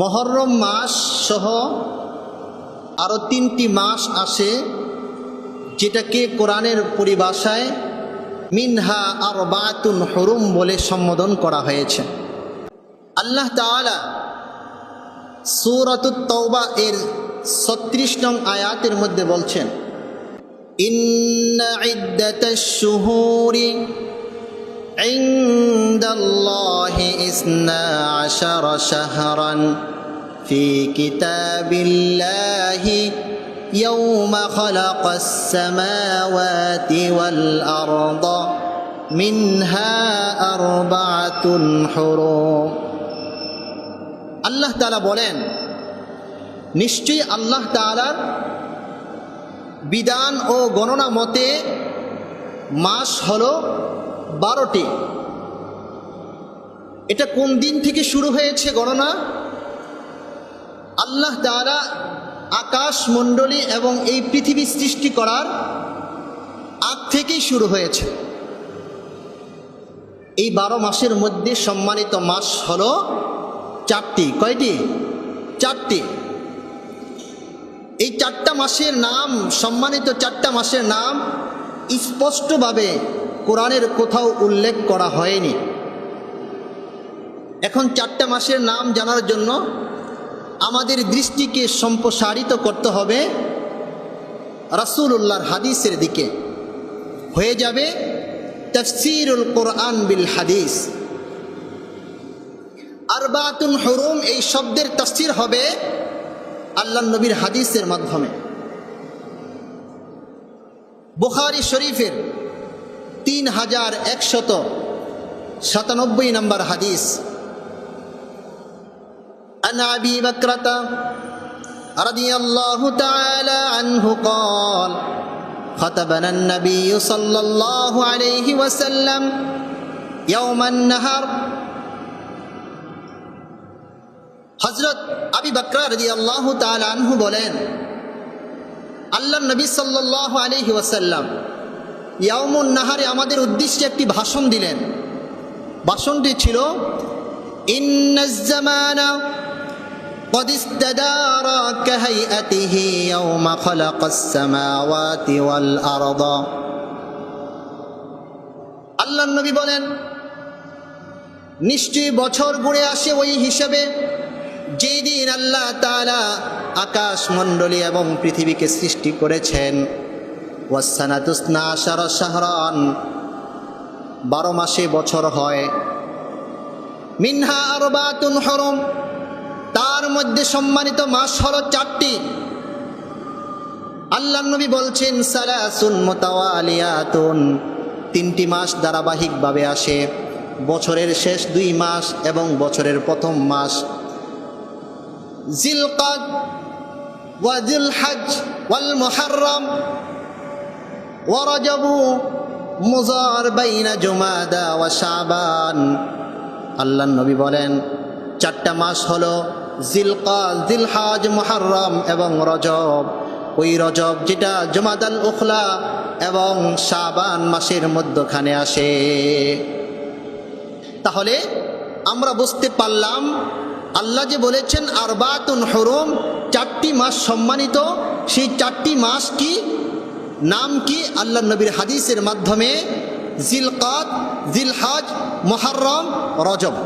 মহরম মাস সহ আরও তিনটি মাস আসে, যেটাকে কোরআনের পরিভাষায় মিনহা আর বাতুন হরুম বলে সম্বোধন করা হয়েছে। আল্লাহ তাআলা সূরাতুত তওবা এর ছত্রিশ নং আয়াতের মধ্যে বলছেন, ইন্না ইদ্দাতাশ শুহুরি عند الله إثنا عشر شهرا في كتاب الله يوم خلق السماوات والأرض منها أربعة حرم আল্লাহ তাআলা বলেন নিশ্চয়ই আল্লাহ তাআলার বিধান ও গণনা মতে মাস হলো বারোটি। এটা কোন দিন থেকে শুরু হয়েছে গণনা? আল্লাহ দ্বারা আকাশ মণ্ডলী এবং এই পৃথিবী সৃষ্টি করার আগ থেকেই শুরু হয়েছে। এই বারো মাসের মধ্যে সম্মানিত মাস হল চারটি। কয়টি? চারটি। এই চারটা মাসের নাম, সম্মানিত চারটা মাসের নাম স্পষ্টভাবে কোরআনের কোথাও উল্লেখ করা হয়নি। এখন চারটা মাসের নাম জানার জন্য আমাদের দৃষ্টিকে সম্প্রসারিত করতে হবে রাসুল্লাহর হাদিসের দিকে। হয়ে যাবে তফসিরুল কোরআন বিল হাদিস। আরবাতুন হরুম, এই শব্দের তফসির হবে আল্লাহ নবীর হাদিসের মাধ্যমে। বুখারি শরীফের তিন হাজার একশত সাতানব্বই নম্বর হাদিস عن أبي بكرة رضي الله تعالى عنه قال خطبنا النبي صلى الله عليه وسلم يوم النهر হজরত আবি বকরা রদি আল্লাহ আনহু বলেন আল্লাহ নবী সাল্লাহ আলহি ওয়াসাল্লাম ইয়ামুন নাহারে আমাদের উদ্দেশ্যে একটি ভাষণ দিলেন ভাষণটি ছিল ইন্নাজ্জামানা قد استدار كهيئته يوم خلق السماوات والأرض আল্লাহ নবী বলেন নিশ্চয়ই বছর ঘুরে আসে ওই হিসেবে যেই দিন আল্লাহ তাআলা আকাশ মণ্ডলী এবং পৃথিবীকে সৃষ্টি করেছেন ওয়াসানাতুসনা শাহরান। বারো মাসে বছর হয়। মিনহা হরম। তার মধ্যে সম্মানিত মাস হলো চারটি। আল্লাহ নবী বলছেন, সালাসুন মোতাওয়ালিয়াতুন। তিনটি মাস ধারাবাহিকভাবে আসে। বছরের শেষ দুই মাস এবং বছরের প্রথম মাস। জিলকাদ ওয়াজিল হাজ ওয়াল মুহাররম। ওয়ারাজাবু মুজার বাইনা জুমাদা ওয়া শাবান। আল্লাহ নবী বলেন, চারটা মাস হলো জিলকাল, জিলহাজ, মুহাররম এবং রজব। ওই রজব যেটা জমাদাল উখলা এবং শাবান মাসের মধ্যখানে আসে। তাহলে আমরা বুঝতে পারলাম, আল্লাহ যে বলেছেন, আরবাতুন হরম, চারটি মাস সম্মানিত। সেই চারটি মাস কি? নাম কি? আল্লাহ নবীর হাদিসের মাধ্যমে জিলকাত জিলহাজ মোহারম রজব।